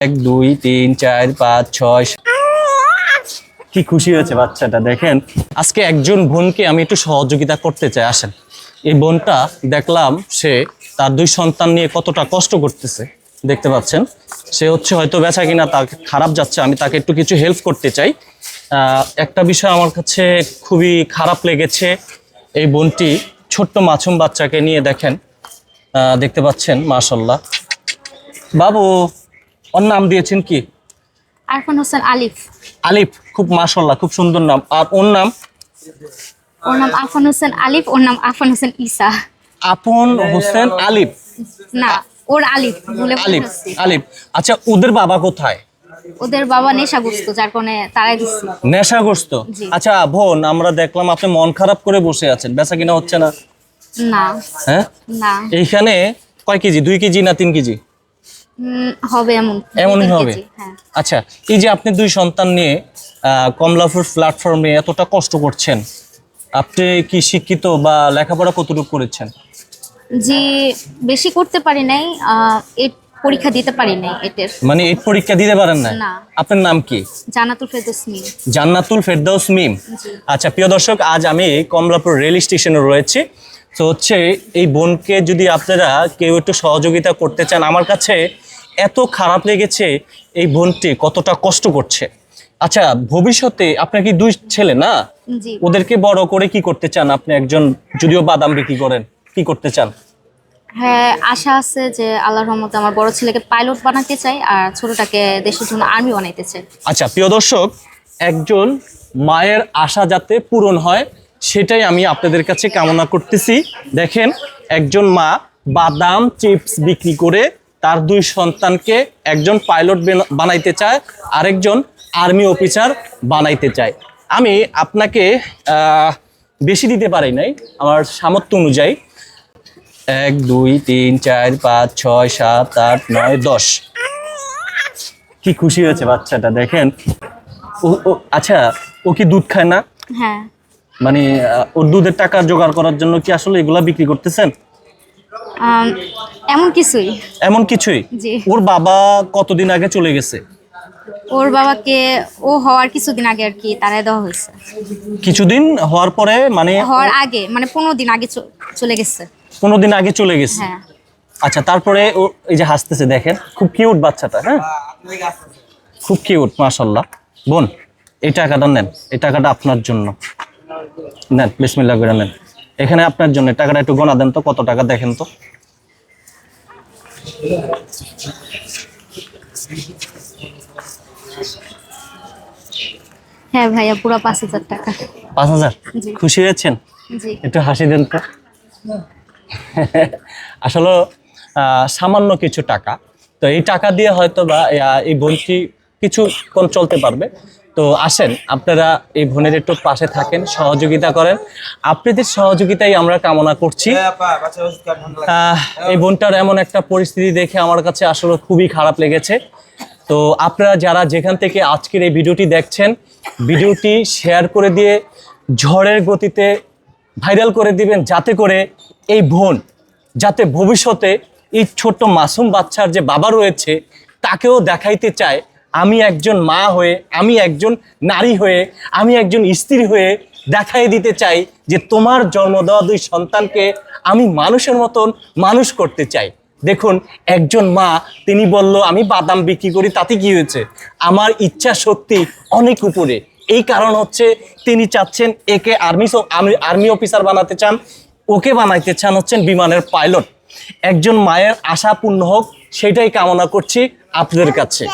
এক দুই তিন চার পাঁচ ছয় কি খুশি হয়েছে বাচ্চাটা দেখেন। আজকে একজন বোনকে আমি একটু সহযোগিতা করতে চাই আসেন। এই বোনটা দেখলাম সে তার দুই সন্তান নিয়ে কতটা কষ্ট করতেছে দেখতে পাচ্ছেন। সে হচ্ছে হয়তো বেচা কিনা তার খারাপ যাচ্ছে আমি তাকে একটু কিছু হেল্প করতে চাই। আহ, একটা বিষয় আমার কাছে খুবই খারাপ লেগেছে এই বোনটি ছোট্ট মাছুম বাচ্চাকে নিয়ে দেখেন। আহ, দেখতে পাচ্ছেন মাশাল্লাহ বাবু ওর নাম দিয়েছেন কি? আরফান হোসেন আলিফ। আলিফ খুব মাশাল্লাহ খুব সুন্দর নাম। আর ওর নাম? ওর নাম আরফান হোসেন আলিফ ওর নাম আরফান হোসেন ঈসা। আপন হোসেন আলিফ? না ওর আলিফ বলে আলিফ আলিফ। আচ্ছা ওদের বাবা কোথায়? ওদের বাবা নেশাগ্রস্ত যার কারণে তারাই দিচ্ছে। নেশাগ্রস্ত? আচ্ছা বোন আমরা দেখলাম আপনি মন খারাপ করে বসে আছেন বেচা কিনা হচ্ছে না? না। হ্যাঁ? না। এইখানে কয় কেজি? দুই কেজি না তিন কেজি? হবে এমন। এমনই হবে? হ্যাঁ। আচ্ছা এই যে আপনি দুই সন্তান নিয়ে কমলাপুর প্ল্যাটফর্মে এতটা কষ্ট করছেন আপনি কি শিক্ষিত বা লেখাপড়া কতটুকু করেছেন? জি বেশি করতে পারি নাই আহ, পরীক্ষা দিতে পারি নাই এটের। মানে এই পরীক্ষা দিতে পারেন না। আপনার নাম কি? জানাতুল ফেরদৌস মিম। জান্নাতুল ফেরদৌস মিম। আচ্ছা প্রিয় দর্শক আজ আমি কমলাপুর রেল স্টেশনে রয়েছি। তো হচ্ছে এই বোনকে যদি আপনারা কেউ একটু সহযোগিতা করতে চান আমার কাছে এত খারাপ লেগেছে এই বোনটি কতটা কষ্ট করছে। আচ্ছা ভবিষ্যতে আপনার কি দুই ছেলে না? ওদেরকে বড় করে কি করতে চান আপনি একজন যদিও বাদাম বিক্রি করেন কি করতে চান? হ্যাঁ আশা আছে যে আল্লাহর রহমতে আমার বড় ছেলেকে পাইলট বানাতে চাই আর ছোটটাকে দেশের জন্য আর্মি বানাইতে চাই। আচ্ছা প্রিয় দর্শক একজন মায়ের আশা যাতে পূরণ হয় সেটাই আমি আপনাদের কাছে কামনা করতেছি। দেখেন একজন মা বাদাম চিপস বিক্রি করে তার দুই সন্তানকে একজন পাইলট বেন- বানাইতে চায় আরেকজন আর্মি অফিসার বানাইতে চায়। আমি আপনাকে আহ, বেশি দিতে পারি নাই আমার সামর্থ্য অনুযায়ী। এক দুই তিন চার পাঁচ ছয় সাত আট নয় দশ। কি খুশি হয়েছে বাচ্চাটা দেখেন। ও ও আচ্ছা ও কি দুধ খায় না? হ্যাঁ। মানে ওর দুধের টাকা জোগাড় করার জন্য কি আসলে এগুলা বিক্রি করতেছেন? এমন কিছুই? এমন কিছুই? ওর বাবা কতদিন আগে চলে গেছে? ওর বাবাকে ও হওয়ার কিছুদিন আগে আর কি তারাই দেওয়া হয়েছে। কিছুদিন হওয়ার পরে মানে হওয়ার আগে মানে পনেরো দিন আগে চলে গেছে। পনেরো দিন আগে চলে গেছে? হ্যাঁ। আচ্ছা তারপরে ও এই যে হাসতেছে দেখেন খুব কিউট বাচ্চাটা হ্যাঁ? খুব কিউট মাশাল্লাহ বোন এই টাকাটা নেন এই টাকাটা আপনার জন্য। নেন বিসমিল্লাহ করে নেন। এখানে আপনার জন্য টাকাটা একটু গোনা দেন তো কত টাকা দেখেন তো। হ্যাঁ ভাইয়া পুরো পাঁচ হাজার টাকা। পাঁচ হাজার। খুশি হয়েছেন? জি। একটু হাসি দেন তো। আসলে আহ, সামান্য কিছু টাকা। তো এই টাকা দিয়ে হয়তো বা এই বোনটি কিছুক্ষণ চলতে পারবে। তো আসেন আপনারা এই বোনের একটু পাশে থাকেন সহযোগিতা করেন। আপনাদের সহযোগিতাই আমরা কামনা করছি। এই বোনটার এমন একটা পরিস্থিতি দেখে আমার কাছে আসলে খুবই খারাপ লেগেছে। তো আপনারা যারা যেখান থেকে আজকের এই ভিডিওটি দেখছেন ভিডিওটি শেয়ার করে দিয়ে ঝড়ের গতিতে ভাইরাল করে দিবেন যাতে করে এই বোন যাতে ভবিষ্যতে এই ছোট্ট মাসুম বাচ্চার যে বাবা রয়েছে তাকেও দেখাইতে চায়। আমি একজন মা হয়ে, আমি একজন নারী হয়ে, আমি একজন স্ত্রী হয়ে দেখাই দিতে চাই যে তোমার জন্ম দেওয়া দুই সন্তানকে আমি মানুষের মতন মানুষ করতে চাই। দেখুন, একজন মা, তিনি বলল, আমি বাদাম বিক্রি করি, তাতে কি হয়েছে? আমার ইচ্ছা শক্তি অনেক উপরে। এই কারণ হচ্ছে তিনি চাচ্ছেন একে আর্মি আর্মি অফিসার বানাতে চান, ওকে বানাইতে চান হচ্ছেন বিমানের পাইলট একজন মায়ের আশা পূর্ণ হোক, সেটাই কামনা করছি আপনাদের কাছে।